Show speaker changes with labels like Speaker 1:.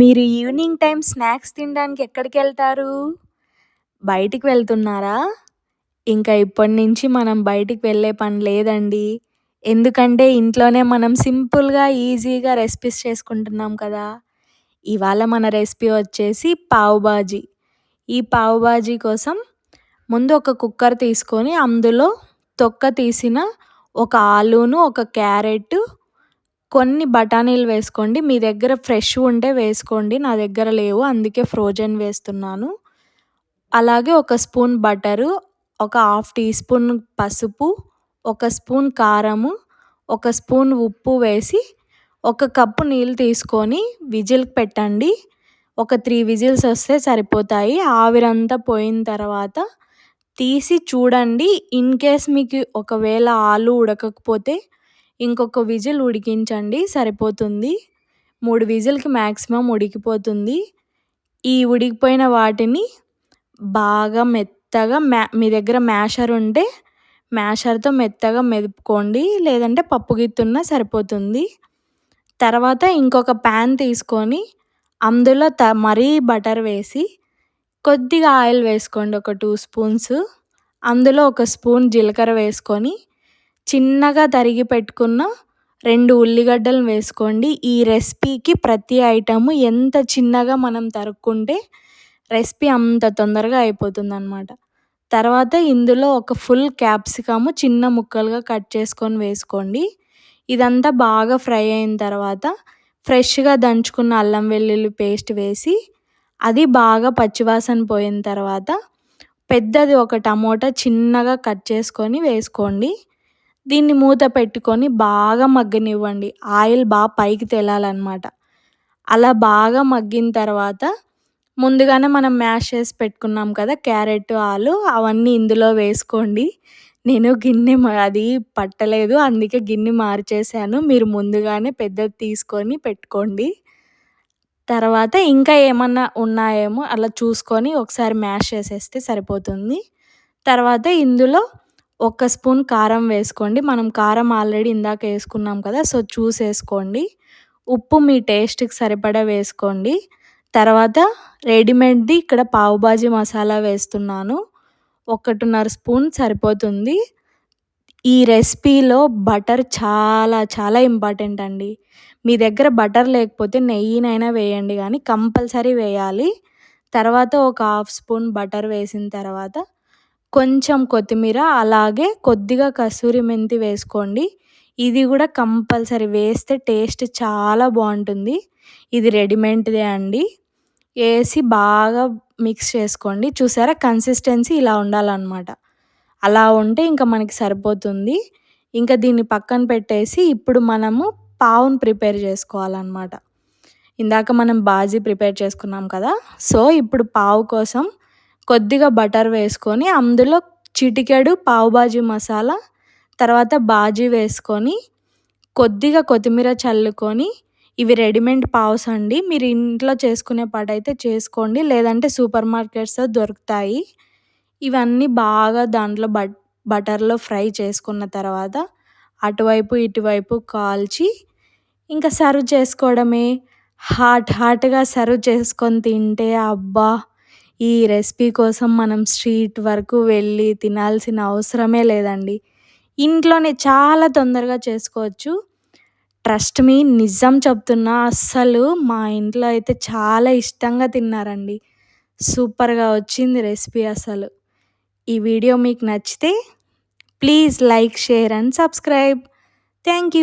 Speaker 1: మీరు evening time snacks తినడానికి ఎక్కడికి వెళ్తారు? బయటికి వెళ్తున్నారా? ఇంకా ఇప్పటి నుంచి మనం బయటికి వెళ్ళే పని లేదండి. ఎందుకంటే ఇంట్లోనే మనం సింపుల్గా ఈజీగా రెసిపీస్ చేసుకుంటున్నాం కదా. ఇవాళ మన రెసిపీ వచ్చేసి పావు బాజీ. ఈ పావు బాజీ కోసం ముందు ఒక కుక్కర్ తీసుకొని అందులో తొక్క తీసిన ఒక ఆలూను ఒక క్యారెట్ కొన్ని బఠానీలు వేసుకోండి. మీ దగ్గర ఫ్రెష్ ఉంటే వేసుకోండి. నా దగ్గర లేవు. అందుకే ఫ్రోజన్ వేస్తున్నాను. అలాగే ఒక స్పూన్ బటరు ఒక హాఫ్ టీ స్పూన్ పసుపు ఒక స్పూన్ కారము ఒక స్పూన్ ఉప్పు వేసి ఒక కప్పు నీళ్ళు తీసుకొని విజిల్కి పెట్టండి. ఒక త్రీ విజిల్స్ వస్తే సరిపోతాయి. ఆవిరంతా పోయిన తర్వాత తీసి చూడండి. ఇన్ కేస్ మీకు ఒకవేళ ఆలు ఉడకకపోతే ఇంకొక విజిల్ ఉడికించండి సరిపోతుంది. మూడు విజిల్కి మ్యాక్సిమం ఉడికిపోతుంది. ఈ ఉడికిపోయిన వాటిని బాగా మెత్తగా మ్యా మీ దగ్గర మ్యాషర్ ఉంటే మ్యాషర్తో మెత్తగా మెదుపుకోండి లేదంటే పప్పు గిత్తున్న సరిపోతుంది. తర్వాత ఇంకొక ప్యాన్ తీసుకొని అందులో త మరీ బటర్ వేసి కొద్దిగా ఆయిల్ వేసుకోండి ఒక టూ స్పూన్స్. అందులో ఒక స్పూన్ జీలకర్ర వేసుకొని చిన్నగా తరిగి పెట్టుకున్న రెండు ఉల్లిగడ్డలు వేసుకోండి. ఈ రెసిపీకి ప్రతి ఐటము ఎంత చిన్నగా మనం తరుక్కుంటే రెసిపీ అంత తొందరగా అయిపోతుంది అనమాట తర్వాత ఇందులో ఒక ఫుల్ క్యాప్సికము చిన్న ముక్కలుగా కట్ చేసుకొని వేసుకోండి. ఇదంతా బాగా ఫ్రై అయిన తర్వాత ఫ్రెష్గా దంచుకున్న అల్లం వెల్లుల్లి పేస్ట్ వేసి అది బాగా పచ్చివాసన పోయిన తర్వాత పెద్దది ఒక టమోటా చిన్నగా కట్ చేసుకొని వేసుకోండి. దీన్ని మూత పెట్టుకొని బాగా మగ్గనివ్వండి. ఆయిల్ బాగా పైకి తేలాలన్నమాట. అలా బాగా మగ్గిన తర్వాత ముందుగానే మనం మ్యాష్ చేసి పెట్టుకున్నాం కదా క్యారెట్ ఆలు అవన్నీ ఇందులో వేసుకోండి. నేను గిన్నె అది పట్టలేదు అందుకే గిన్నె మార్చేసాను మీరు ముందుగానే పెద్దది తీసుకొని పెట్టుకోండి. తర్వాత ఇంకా ఏమన్నా ఉన్నాయేమో అలా చూసుకొని ఒకసారి మ్యాష్ చేసేస్తే సరిపోతుంది. తర్వాత ఇందులో ఒక స్పూన్ కారం వేసుకోండి. మనం కారం ఆల్రెడీ ఇందాక వేసుకున్నాం కదా సో చూసేసుకోండి ఉప్పు మీ టేస్ట్కి సరిపడా వేసుకోండి. తర్వాత రెడీమేడ్ది ఇక్కడ పావుబాజీ మసాలా వేస్తున్నాను. ఒకటిన్నర స్పూన్ సరిపోతుంది. ఈ రెసిపీలో బటర్ చాలా చాలా ఇంపార్టెంట్ అండి. మీ దగ్గర బటర్ లేకపోతే నెయ్యినైనా వేయండి కానీ కంపల్సరీ వేయాలి. తర్వాత ఒక హాఫ్ స్పూన్ బటర్ వేసిన తర్వాత కొంచెం కొత్తిమీర అలాగే కొద్దిగా కసూరి మెంతి వేసుకోండి. ఇది కూడా కంపల్సరీ వేస్తే టేస్ట్ చాలా బాగుంటుంది. ఇది రెడీమేడ్దే అండి. వేసి బాగా మిక్స్ చేసుకోండి. చూసారా? కన్సిస్టెన్సీ ఇలా ఉండాలన్నమాట. అలా ఉంటే ఇంకా మనకి సరిపోతుంది. ఇంకా దీన్ని పక్కన పెట్టేసి ఇప్పుడు మనము పావును ప్రిపేర్ చేసుకోవాలన్నమాట. ఇందాక మనం బాజీ ప్రిపేర్ చేసుకున్నాం కదా? సో ఇప్పుడు పావు కోసం కొద్దిగా బటర్ వేసుకొని అందులో చిటికెడు పావుబాజీ మసాలా తర్వాత బాజీ వేసుకొని కొద్దిగా కొత్తిమీర చల్లుకొని ఇవి రెడీమేడ్ పావుస్ అండి. మీరు ఇంట్లో చేసుకునే పాటైతే చేసుకోండి. లేదంటే సూపర్ మార్కెట్స్లో దొరుకుతాయి. ఇవన్నీ బాగా దాంట్లో బట్ బటర్లో ఫ్రై చేసుకున్న తర్వాత అటువైపు ఇటువైపు కాల్చి ఇంకా సర్వ్ చేసుకోవడమే. హాట్ హాట్గా సర్వ్ చేసుకొని తింటే అబ్బా! ఈ రెసిపీ కోసం మనం స్ట్రీట్ వరకు వెళ్ళి తినాల్సిన అవసరమే లేదండి. ఇంట్లోనే చాలా తొందరగా చేసుకోవచ్చు. ట్రస్ట్ మీ నిజం చెప్తున్నా అస్సలు మా ఇంట్లో అయితే చాలా ఇష్టంగా తిన్నారండి. సూపర్గా వచ్చింది రెసిపీ అసలు. ఈ వీడియో మీకు నచ్చితే please like share and subscribe. Thank you